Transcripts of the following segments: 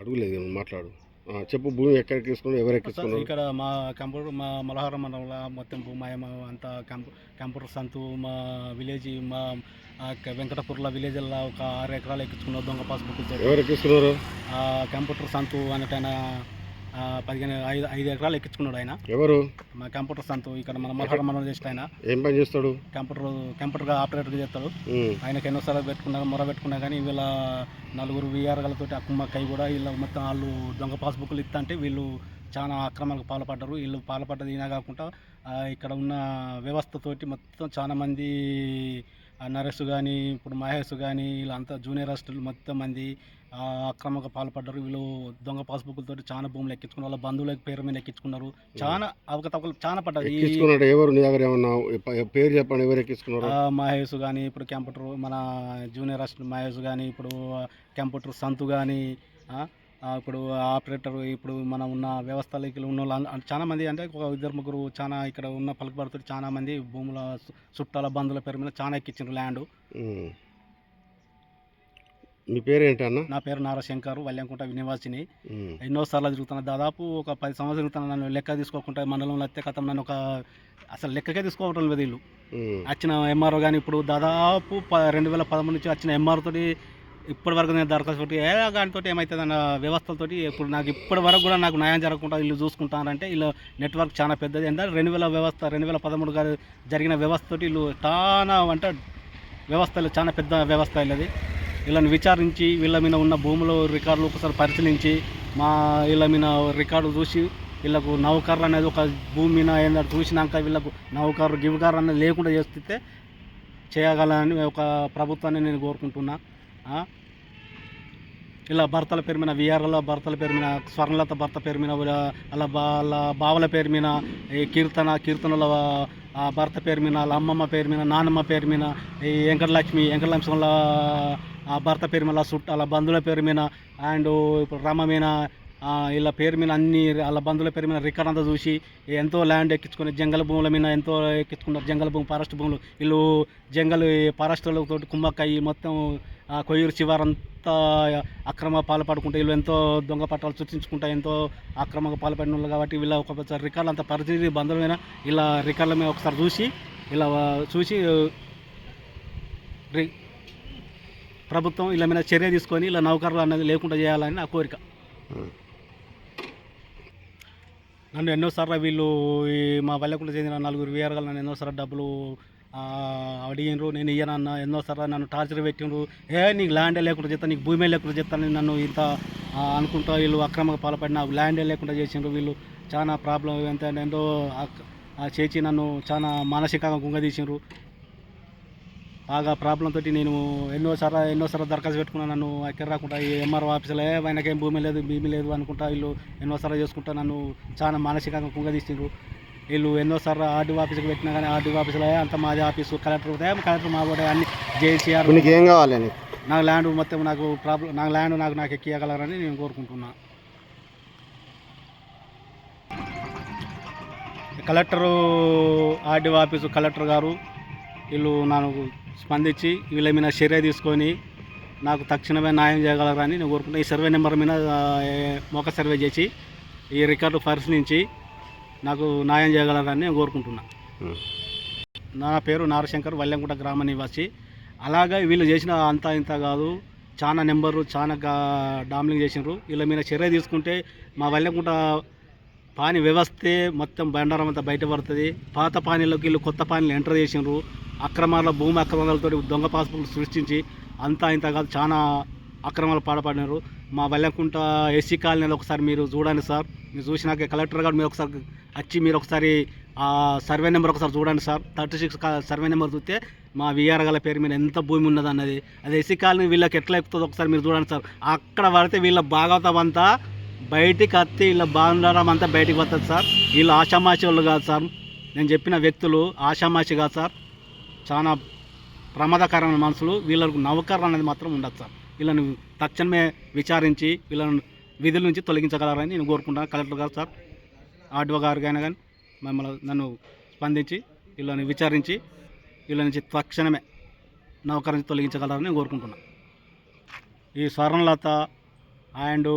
అడుగులేదు మాట్లాడు. చెప్పు భూమి ఎక్కడికి తీసుకున్నారు ఎవరు ఎక్కించుకున్నారు? ఇక్కడ మా కంప్యూటర్ మా మలహారం మండలంలో మొత్తం భూమాయం అంతా కంప్యూ కంప్యూటర్ సంతు మా విలేజ్ మా వెంకటపూర్ల విలేజ్లో ఒక ఆరు ఎకరాలు ఎక్కించుకున్నాం దొంగ పాస్బుక్ ఎవరు ఎక్కిస్తున్నారు కంప్యూటర్ సంతు అన్నట్టు ఆ, పదిహేను ఐదు ఐదు ఎకరాలు ఎక్కించుకున్నాడు ఆయన. ఎవరు? మా కంప్యూటర్ సంతు ఇక్కడ మన మలహారం మండలం చేసిన ఆయన. ఏం పని చేస్తాడు? కంప్యూటర్ కంప్యూటర్గా ఆపరేటర్గా చేస్తాడు. ఆయనకి ఎన్నోసార్లు పెట్టుకున్నారు మొర పెట్టుకున్నా కానీ వీళ్ళ నలుగురు విఆర్గలతో అక్కుమ్మక్కై కూడా వీళ్ళ మొత్తం వాళ్ళు దొంగ పాస్బుక్లు ఇస్తా అంటే వీళ్ళు చాలా అక్రమాలకు పాల్పడ్డారు. వీళ్ళు పాల్పడ్డది కాకుండా ఇక్కడ ఉన్న వ్యవస్థతోటి మొత్తం చాలా మంది ఆ, నరేష్ కానీ ఇప్పుడు మహేష్ కానీ వీళ్ళంతా జూనియర్ అసిస్టెంట్లు మొత్తం మంది అక్రమంగా పాల్పడ్డారు. వీళ్ళు దొంగ పాస్బుక్లతో చాలా భూములు ఎక్కించుకున్నారు వాళ్ళ బంధువుల పేరు మీద ఎక్కించుకున్నారు. చాలా అవకతవకలు చాలా ఎక్కించుకున్నాడు ఎవరు? పేరు చెప్పండి ఎవరు ఎక్కించుకున్నారు? మహేష్ కానీ ఇప్పుడు కంప్యూటర్ మన జూనియర్ అసిస్టెంట్ మహేష్ కానీ ఇప్పుడు కంప్యూటర్ సంతు కానీ ఇప్పుడు ఆపరేటర్ ఇప్పుడు మన ఉన్న వ్యవస్థలకి ఉన్న వాళ్ళు చాలా మంది అంటే ఒక ఇద్దరు ముగ్గురు చాలా ఇక్కడ ఉన్న పలుకుబడుతుంది చాలా మంది భూముల చుట్టాల బంధువుల పేరు మీద చాలా ఎక్కించారు ల్యాండ్. మీ పేరేంటి అన్న? నా పేరు నారశంకర్ వల్లంకుంట నివాసిని ఎన్నోసార్లు తిరుగుతున్నా దాదాపు ఒక పది సంవత్సరాలు తిరుగుతున్నా నన్ను లెక్క తీసుకోకుండా మండలంలో అత్తే కథం నన్ను ఒక అసలు లెక్కకే తీసుకోవటం లేదు వీళ్ళు. వచ్చిన ఎంఆర్ఓ కానీ ఇప్పుడు దాదాపు రెండు వేల పదమూడు నుంచి వచ్చిన ఎంఆర్ తోటి ఇప్పటి వరకు నేను దరఖాస్తు పెట్టి ఏ దానితో ఏమవుతుంది అన్న వ్యవస్థలతోటి ఇప్పుడు నాకు ఇప్పటి వరకు కూడా నాకు న్యాయం జరగకుండా వీళ్ళు చూసుకుంటారంటే వీళ్ళు నెట్వర్క్ చాలా పెద్దది. ఎందుకంటే రెండు వేల వ్యవస్థ రెండు వేల పదమూడు గారు జరిగిన వ్యవస్థతోటి వీళ్ళు చాలా అంటే వ్యవస్థలు చాలా పెద్ద వ్యవస్థ వీళ్ళది. వీళ్ళని విచారించి వీళ్ళ మీద ఉన్న భూములు రికార్డులు ఒకసారి పరిశీలించి మా వీళ్ళ మీద రికార్డు చూసి వీళ్ళకు నౌకర్లు అనేది ఒక భూమి మీద ఏదైనా చూసినాక వీళ్ళకు నౌకర్రు గివ్గారు అనేది లేకుండా చేస్తే చేయగలని ఒక ప్రభుత్వాన్ని నేను కోరుకుంటున్నా. ఇలా భర్తల పేరు మీద విఆర్ల భర్తల పేరు మీద స్వర్ణలత భర్త పేరు మీద అలా వాళ్ళ బావల పేరు మీద ఈ కీర్తన కీర్తనల భర్త పేరు మీద వాళ్ళ అమ్మమ్మ పేరు మీద నానమ్మ పేరు మీద ఈ వెంకటలక్ష్మి వెంకటలక్ష్మి వాళ్ళ భర్త పేరు మీద చుట్ట బంధువుల పేరు మీద అండ్ ఇప్పుడు రమ మీద ఇలా వీళ్ళ పేరు మీద అన్ని వాళ్ళ బంధువుల పేరు మీద రికార్డ్ అంతా చూసి ఎంతో ల్యాండ్ ఎక్కించుకొని జంగల భూముల మీద ఎంతో ఎక్కించుకున్నారు జంగల భూమి ఫారెస్ట్ భూములు. వీళ్ళు జంగల్ ఫారెస్ట్లతో కుమ్మక్కయ్యి మొత్తం కొయ్యూరు శివారంతా అక్రమ పాల్పడుకుంటే వీళ్ళు ఎంతో దొంగ పట్టాలు సృష్టించుకుంటా ఎంతో అక్రమంగా పాల్పడిన వాళ్ళు కాబట్టి వీళ్ళ ఒకసారి రికార్డులు అంత పరిస్థితి బంధువుల మీద ఇలా రికార్డుల మీద ఒకసారి చూసి ఇలా చూసి రి- ప్రభుత్వం ఇలా మీద చర్య తీసుకొని ఇలా నౌకర్లు అనేది లేకుండా చేయాలని నా కోరిక. నన్ను ఎన్నోసార్లు వీళ్ళు ఈ మా వల్లకుండా చెందిన నలుగురు వీఆర్గా నన్ను ఎన్నోసార్లు డబ్బులు ఆ, అడిగినరు నేను ఇయ్యనన్న ఎన్నోసార్లు నన్ను టార్చర్ పెట్టిండ్రు. ఏ నీకు ల్యాండే లేకుండా చెప్తాను నీకు భూమి లేకుండా చెప్తాను నన్ను ఇంత అనుకుంటా వీళ్ళు అక్రమంగా పాల్పడి నాకు ల్యాండే లేకుండా చేసిండ్రు. వీళ్ళు చాలా ప్రాబ్లం ఎంత ఏంటో చేసి నన్ను చాలా మానసికంగా కుంగదీసిండ్రు బాగా ప్రాబ్లం తోటి నేను ఎన్నోసార్లు ఎన్నోసార్లు దరఖాస్తు పెట్టుకున్నాను నన్ను ఎక్కడ రాకుండా ఈ ఎంఆర్ఓ ఆఫీసులో ఏ ఆయనకేం భూమి లేదు భూమి లేదు అనుకుంటా వీళ్ళు ఎన్నోసార్లు చేసుకుంటా నన్ను చాలా మానసికంగా కుంగదీసిండ్రు వీళ్ళు ఎన్నోసార్లు ఆర్డీ ఆఫీస్కి పెట్టినా కానీ ఆర్డీ ఆఫీసులో "ఏ, అంత మాది ఆఫీసు కలెక్టర్ పోతే, "ఏ, కలెక్టర్ మా కూడా అన్ని జేసీఆర్ ఏం కావాలి నీకు? ల్యాండ్ మొత్తం నాకు ప్రాబ్లం నాకు ల్యాండ్ నాకు నాకు ఎక్కియగలరని నేను కోరుకుంటున్నా. కలెక్టరు ఆర్డీఓ ఆఫీసు కలెక్టర్ గారు వీళ్ళు నాకు స్పందించి వీళ్ళ మీద చర్య తీసుకొని నాకు తక్షణమే న్యాయం చేయగలరని నేను కోరుకుంటున్నా. ఈ సర్వే నెంబర్ మీద మొక్క సర్వే చేసి ఈ రికార్డు పరిశీలించి నాకు న్యాయం చేయగలరని నేను కోరుకుంటున్నా. ఉమ్. నా పేరు నారశంకర్ వల్లెంకుట గ్రామ నివాసి. అలాగే వీళ్ళు చేసిన అంతా ఇంత కాదు చాలా నెంబరు చాలా డామ్లింగ్ చేసినారు వీళ్ళ మీద చర్య తీసుకుంటే మా వల్లెంకుట పాని వ్యవస్థే మొత్తం బండారం అంతా బయటపడుతుంది పాత పానీలోకి వీళ్ళు కొత్త పానీలు ఎంటర్ చేసినారు అక్రమాల భూమి అక్రమాలతో దొంగ పాస్బుక్లు సృష్టించి అంతా ఇంత కాదు చాలా అక్రమాలు పాడపడినారు. మా వల్లెంకుంట ఎస్సీ కాలనీలో ఒకసారి మీరు చూడండి సార్. మీరు చూసినాక కలెక్టర్ గారు మీరు ఒకసారి వచ్చి మీరు ఒకసారి ఆ సర్వే నెంబర్ ఒకసారి చూడండి sir. Thirty six survey number చూస్తే మా విఆర్ గల పేరు మీద ఎంత భూమి ఉన్నది అన్నది. అది ఎస్సీ కాలనీ వీళ్ళకి ఎట్లా ఎక్కుతుందో ఒకసారి మీరు చూడండి సార్. అక్కడ పడితే వీళ్ళ భాగవతం అంతా బయటికి వస్తే వీళ్ళ బాగుండడం అంతా బయటికి వస్తుంది సార్. వీళ్ళు ఆషామాషి వాళ్ళు కాదు సార్. నేను చెప్పిన వ్యక్తులు ఆషామాషి కాదు సార్. చాలా ప్రమాదకరమైన మనుషులు. వీళ్ళకు నౌకర్లు అనేది మాత్రం ఉండదు సార్. వీళ్ళని తక్షణమే విచారించి వీళ్ళని విధుల నుంచి తొలగించగలరని నేను కోరుకుంటాను కలెక్టర్ గారు సార్ ఆర్డీఓ గారు అయినా కానీ మమ్మల్ని నన్ను స్పందించి వీళ్ళని విచారించి వీళ్ళ నుంచి తక్షణమే నౌకర్ తొలగించగలరని నేను కోరుకుంటున్నాను ఈ స్వర్ణలత అండ్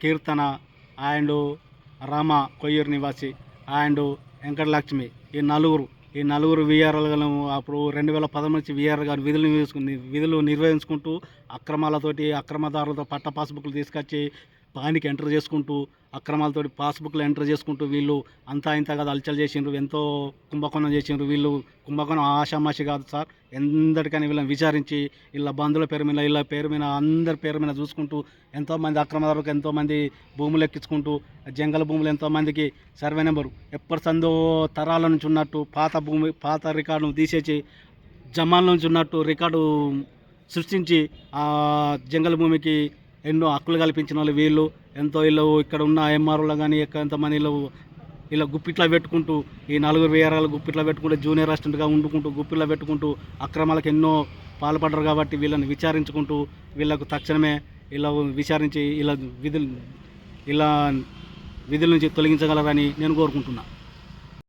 కీర్తన అండ్ రామ కొయ్యూరు నివాసి అండ్ వెంకటలక్ష్మి ఈ నలుగురు ఈ నలుగురు విఆర్లను అప్పుడు రెండు వేల పదమూడు నుంచి విఆర్ గారు విధులు విధులు నిర్వహించుకుంటూ అక్రమాలతోటి అక్రమదారులతో పట్ట పాస్బుక్లు తీసుకొచ్చి పానికి ఎంటర్ చేసుకుంటూ అక్రమాలతోటి పాస్బుక్లు ఎంటర్ చేసుకుంటూ వీళ్ళు అంతా ఇంత కాదు అలచలు చేసిండ్రు ఎంతో కుంభకోణం చేసిండ్రు. వీళ్ళు కుంభకోణం ఆషామాషి కాదు సార్. ఎందరికైనా వీళ్ళని విచారించి వీళ్ళ బంధువుల పేరు మీద వీళ్ళ పేరు మీద అందరి పేరు మీద చూసుకుంటూ ఎంతోమంది అక్రమదారులకు ఎంతోమంది భూములు ఎక్కించుకుంటూ జంగల భూములు ఎంతోమందికి సర్వే నెంబరు ఎప్పటి సందో తరాల నుంచి ఉన్నట్టు పాత భూమి పాత రికార్డును తీసేసి జమాల నుంచి ఉన్నట్టు రికార్డు సృష్టించి ఆ జంగల భూమికి ఎన్నో హక్కులు కల్పించిన వాళ్ళు వీళ్ళు ఎంతో వీళ్ళు ఇక్కడ ఉన్న ఎంఆర్ఓలు కానీ ఎంతమంది వీళ్ళు ఇలా గుప్పిట్లా పెట్టుకుంటూ ఈ నలుగురు వేరాలు గుప్పిట్లో పెట్టుకుంటూ జూనియర్ అసిస్టెంట్గా ఉండుకుంటూ గుప్పిట్లో పెట్టుకుంటూ అక్రమాలకు ఎన్నో పాల్పడ్డారు కాబట్టి వీళ్ళని విచారించుకుంటూ వీళ్ళకు తక్షణమే ఇలా విచారించి ఇలా విధులు ఇలా విధుల నుంచి తొలగించగలరని నేను కోరుకుంటున్నాను